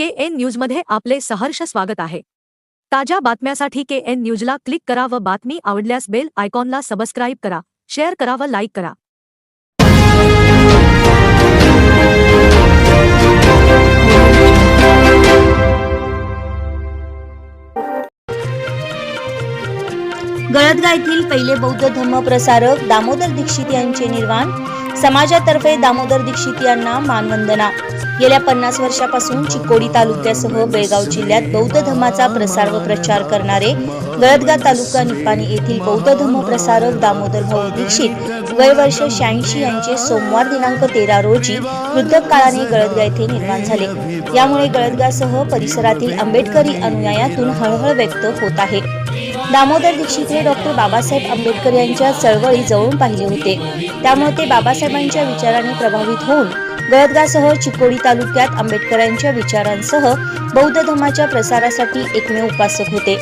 के N न्यूजमध्ये आपले सहर्ष स्वागत आहे. ताज्या बातम्यासाठी के एन न्यूजला क्लिक करा व बातमी आवडल्यास बेल आयकॉनला सबस्क्राईब करा, शेअर करा व लाईक करा. गळदगा येथील पहिले बौद्ध धम्म प्रसारक दामोदर दीक्षित यांचे निर्वाण समाजातर्फे दामोदर दीक्षित यांना मानवंदना. गेल्या पन्नास वर्षापासून चिकोडी तालुक्यासह बेळगाव जिल्ह्यात बौद्ध धर्माचा प्रसार व प्रचार करणारे गळदगा तालुका निपाणी येथील बौद्ध धर्म प्रसारक दामोदर भाऊ दीक्षित वय वर्ष शहाऐंशी यांचे सोमवार दिनांक तेरा रोजी वृद्धकाळाने गळदगा येथे निर्माण झाले. यामुळे गळदगासह परिसरातील आंबेडकरी अनुयायातून हळहळ व्यक्त होत आहे. दामोदर दीक्षित हे डॉक्टर बाबासाहेब आंबेडकर यांच्या चळवळी जवळून पाहिले होते. त्यामुळे ते बाबासाहेबांच्या विचाराने प्रभावित होऊन गळदगासह चिकोडी तालुक्यात आंबेडकरांच्या विचारांसह बौद्ध धर्माच्या प्रसारासाठी एकमेव उपासक होते.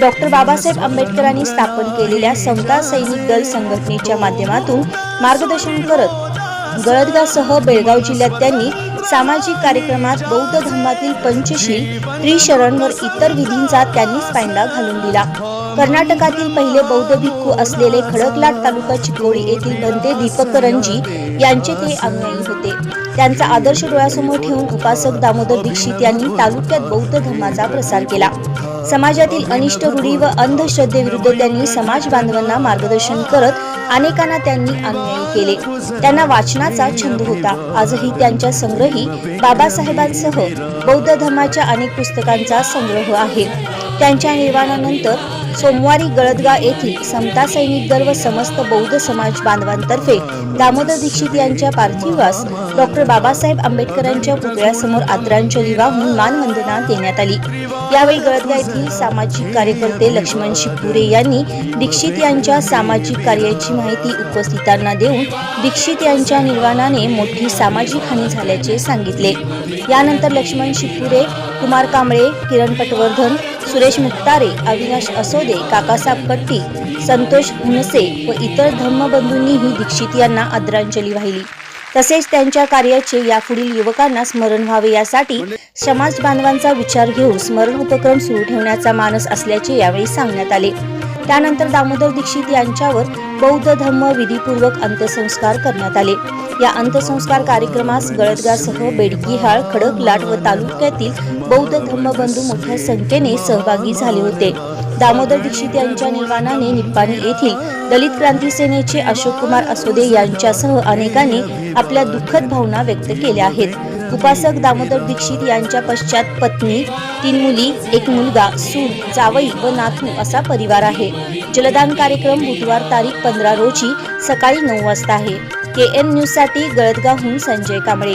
डॉक्टर बाबासाहेब आंबेडकरांनी स्थापन केलेल्या समता सैनिक दल संघटनेच्या माध्यमातून मार्गदर्शन करत गळदगासह बेळगाव जिल्ह्यात त्यांनी सामाजिक कार्यक्रमात बौद्ध धर्मातील पंचशील त्रिशरण व इतर विधींचा त्यांनीच पायंडा घालून दिला. कर्नाटकातील पहिले बौद्ध भिक्खू असलेले खडकलाट तालुका चिकोळी येथील बंदे दीपक यांचे ते अनुयायी होते. त्यांचा आदर्श डोळ्यासमोर ठेवून उपासक दामोदर दीक्षित यांनी तालुक्यात बौद्ध धर्माचा प्रसार केला. समाजातील अनिष्ट रूढी व अंधश्रद्धेविरुद्ध त्यांनी समाज बांधवांना मार्गदर्शन करत अनेकांना त्यांनी अनुयायी केले. त्यांना वाचनाचा छंद होता. आजही त्यांच्या संग्रही बाबासाहेबांसह बौद्ध धर्माच्या अनेक पुस्तकांचा संग्रह आहे. त्यांच्या निर्वाणानंतर सोमवारी गळदगा येथील समता सैनिक दल व समस्त बौद्ध समाज बांधवांतर्फे दामोदर दीक्षित यांच्या पार्थिवास डॉक्टर बाबासाहेब आंबेडकरांच्या पुतळ्यासमोर आदरांजली वाहून मानवंदना देण्यात आली. यावेळी गळदगा येथील सामाजिक कार्यकर्ते लक्ष्मण शिपुरे यांनी दीक्षित यांच्या सामाजिक कार्याची माहिती उपस्थितांना देऊन दीक्षित यांच्या निर्वाणाने मोठी सामाजिक हानी झाल्याचे सांगितले. यानंतर लक्ष्मण शिपुरे कुमार कांबळे किरण पटवर्धन सुरेश मुक्तारे अविनाश असोदे काकासाहेब कट्टी संतोष हुनसे व इतर धर्मबंधूंनीही दीक्षित यांना आदरांजली वाहिली. तसेच त्यांच्या कार्याचे यापुढील युवकांना स्मरण व्हावे यासाठी समाज बांधवांचा विचार घेऊन स्मरण उपक्रम सुरू ठेवण्याचा मानस असल्याचे यावेळी सांगण्यात आले. त्यानंतर दामोदर दीक्षित यांच्यावर बौद्ध धर्म विधीपूर्वक अंत्यसंस्कार करण्यात आले. या अंत्यसंस्कार कार्यक्रमास गळदगासह बेडकीहाळ खडकलाट व तालुक्यातील बौद्ध धम्मबंधू मोठ्या संख्येने सहभागी झाले होते. दामोदर दीक्षित यांच्या निर्वाणाने निप्पाणी येथील दलित क्रांती सेनेचे अशोक कुमार असोदे यांच्यासह अनेकांनी आपल्या दुःखद भावना व्यक्त केल्या आहेत. उपासक दामोदर दीक्षित यांच्या पश्चात पत्नी तीन मुली एक मुलगा सून जावई व नातू असा परिवार आहे. जलदान कार्यक्रम बुधवार तारीख पंधरा रोजी सकाळी नऊ वाजता आहे. के एन न्यूजसाठी गळदगावहून संजय कांबळे.